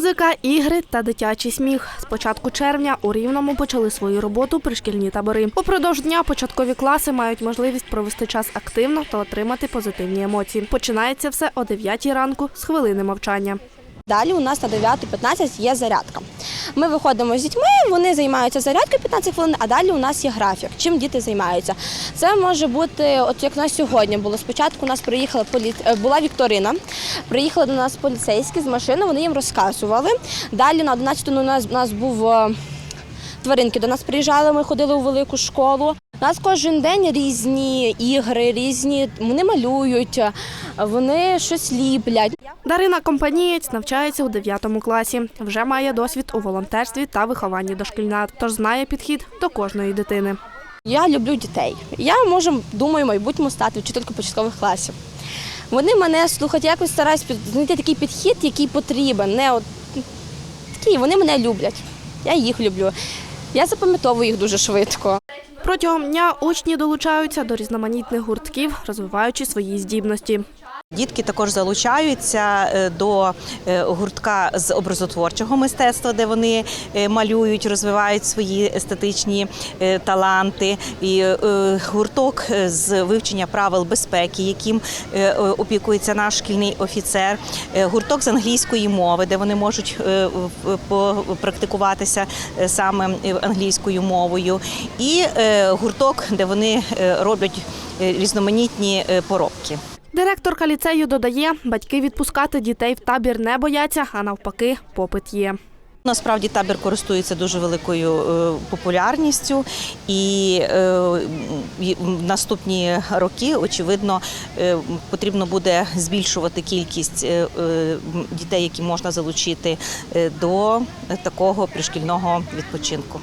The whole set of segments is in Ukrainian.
Музика, ігри та дитячий сміх. З початку червня у Рівному почали свою роботу пришкільні табори. Упродовж дня початкові класи мають можливість провести час активно та отримати позитивні емоції. Починається все о 9 ранку з хвилини мовчання. Далі у нас на 9.15 є зарядка. Ми виходимо з дітьми, вони займаються зарядкою 15 хвилин, а далі у нас є графік. Чим діти займаються? Це може бути, от як на сьогодні було. Спочатку у нас приїхала полі... е, була Вікторина, приїхали до нас поліцейські з машини, вони їм розказували. Далі на 11 у нас, у нас був е, тваринки до нас приїжджали, ми ходили у велику школу. У нас кожен день різні ігри, різні вони малюють, вони щось ліплять. Дарина Компанієць навчається у 9 класі. Вже має досвід у волонтерстві та вихованні дошкільнят, тож знає підхід до кожної дитини. Я люблю дітей. Я можу, думаю, в майбутньому стати вчителькою початкових класів. Вони мене слухають, я якось стараюсь знайти такий підхід, який потрібен. Не от такий, вони мене люблять. Я їх люблю. Я запам'ятовую їх дуже швидко. Протягом дня учні долучаються до різноманітних гуртків, розвиваючи свої здібності. Дітки також залучаються е, до е, гуртка з образотворчого мистецтва, де вони е, малюють, розвивають свої естетичні таланти. І гурток з вивчення правил безпеки, яким опікується наш шкільний офіцер. Гурток з англійської мови, де вони можуть е, саме англійською мовою. І гурток, де вони е, роблять е, різноманітні е, поробки. Директорка ліцею додає, батьки відпускати дітей в табір не бояться, а навпаки, попит є. Насправді табір користується дуже великою популярністю, і в наступні роки, очевидно, потрібно буде збільшувати кількість дітей, які можна залучити до такого пришкільного відпочинку.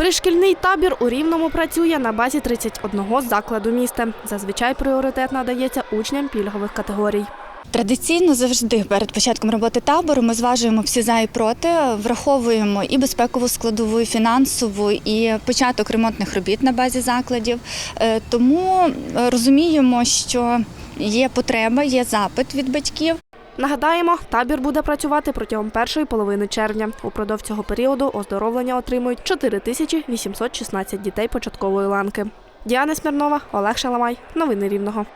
Пришкільний табір у Рівному працює на базі 31 закладу міста. Зазвичай пріоритет надається учням пільгових категорій. Традиційно завжди перед початком роботи табору ми зважуємо всі за і проти, враховуємо і безпекову складову, і фінансову, і початок ремонтних робіт на базі закладів. Е, Тому розуміємо, що є потреба, є запит від батьків. Нагадаємо, табір буде працювати протягом першої половини червня. Упродовж цього періоду оздоровлення отримують 4816 дітей початкової ланки. Діана Смірнова, Олег Шаламай. Новини Рівного.